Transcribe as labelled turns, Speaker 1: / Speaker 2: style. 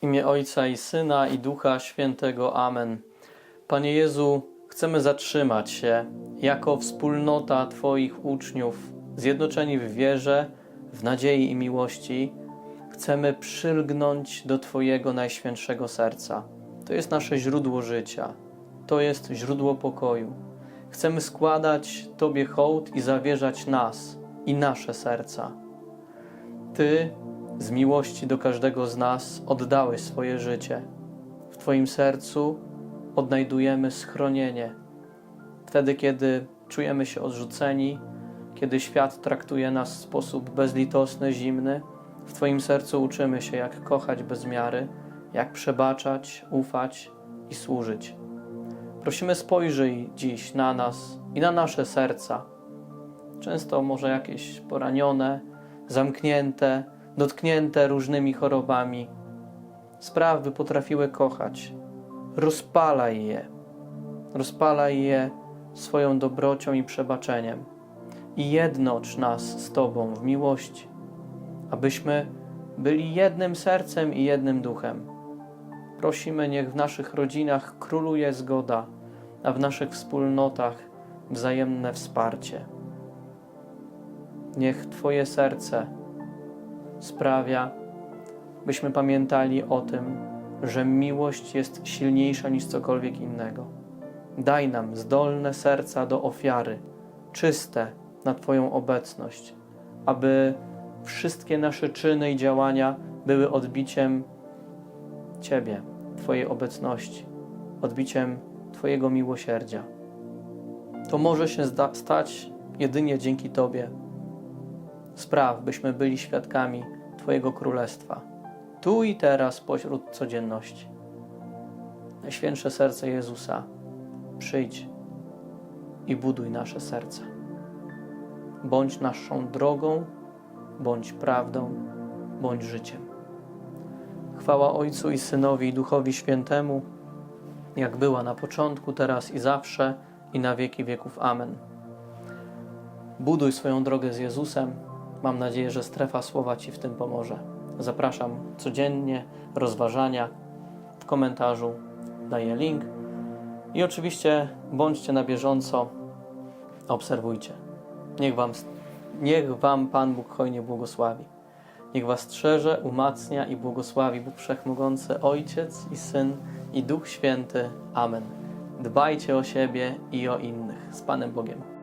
Speaker 1: W imię Ojca i Syna i Ducha Świętego. Amen. Panie Jezu, chcemy zatrzymać się jako wspólnota Twoich uczniów, zjednoczeni w wierze, w nadziei i miłości. Chcemy przylgnąć do Twojego najświętszego serca. To jest nasze źródło życia, to jest źródło pokoju. Chcemy składać Tobie hołd i zawierzać nas i nasze serca. Ty z miłości do każdego z nas oddałeś swoje życie. W Twoim sercu odnajdujemy schronienie. Wtedy, kiedy czujemy się odrzuceni, kiedy świat traktuje nas w sposób bezlitosny, zimny, w Twoim sercu uczymy się, jak kochać bez miary, jak przebaczać, ufać i służyć. Prosimy, spojrzyj dziś na nas i na nasze serca. Często może jakieś poranione, zamknięte, dotknięte różnymi chorobami. Spraw, by potrafiły kochać. Rozpalaj je. Rozpalaj je swoją dobrocią i przebaczeniem. I jednocz nas z Tobą w miłości, abyśmy byli jednym sercem i jednym duchem. Prosimy, niech w naszych rodzinach króluje zgoda, a w naszych wspólnotach wzajemne wsparcie. Niech Twoje serce sprawia, byśmy pamiętali o tym, że miłość jest silniejsza niż cokolwiek innego. Daj nam zdolne serca do ofiary, czyste na Twoją obecność, aby wszystkie nasze czyny i działania były odbiciem Ciebie, Twojej obecności, odbiciem Twojego miłosierdzia. To może się stać jedynie dzięki Tobie. Spraw, byśmy byli świadkami Twojego Królestwa, tu i teraz pośród codzienności. Najświętsze serce Jezusa, przyjdź i buduj nasze serce. Bądź naszą drogą, bądź prawdą, bądź życiem. Chwała Ojcu i Synowi i Duchowi Świętemu, jak była na początku, teraz i zawsze, i na wieki wieków. Amen. Buduj swoją drogę z Jezusem. Mam nadzieję, że strefa słowa Ci w tym pomoże. Zapraszam codziennie, rozważania. W komentarzu daję link. I oczywiście bądźcie na bieżąco, obserwujcie. Niech Wam, niech wam Pan Bóg hojnie błogosławi. Niech Was strzeże, umacnia i błogosławi Bóg Wszechmogący, Ojciec i Syn i Duch Święty. Amen. Dbajcie o siebie i o innych. Z Panem Bogiem.